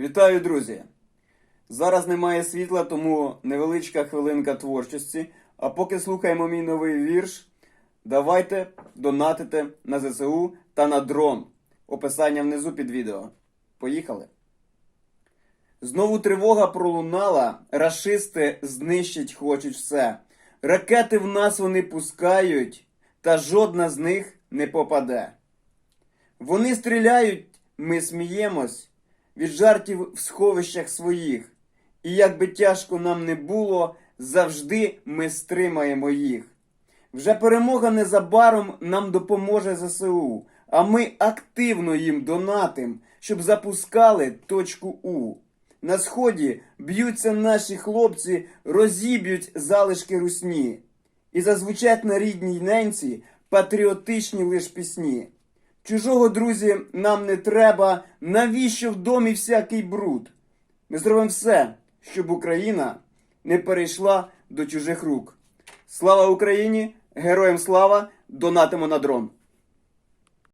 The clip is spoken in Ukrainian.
Вітаю, друзі! Зараз немає світла, тому невеличка хвилинка творчості. А поки слухаємо мій новий вірш, давайте донатите на ЗСУ та на дрон. Описання внизу під відео. Поїхали! Знову тривога пролунала, рашисти знищить хочуть все. Ракети в нас вони пускають, та жодна з них не попаде. Вони стріляють, ми сміємось від жартів в сховищах своїх. І як би тяжко нам не було, завжди ми стримаємо їх. Вже перемога незабаром нам допоможе ЗСУ, а ми активно їм донатим, щоб запускали точку У. На сході б'ються наші хлопці, розіб'ють залишки русні. І зазвучать на рідній ненці патріотичні лиш пісні. Чужого, друзі, нам не треба, навіщо в домі всякий бруд? Ми зробимо все, щоб Україна не перейшла до чужих рук. Слава Україні! Героям слава! Донатимо на дрон!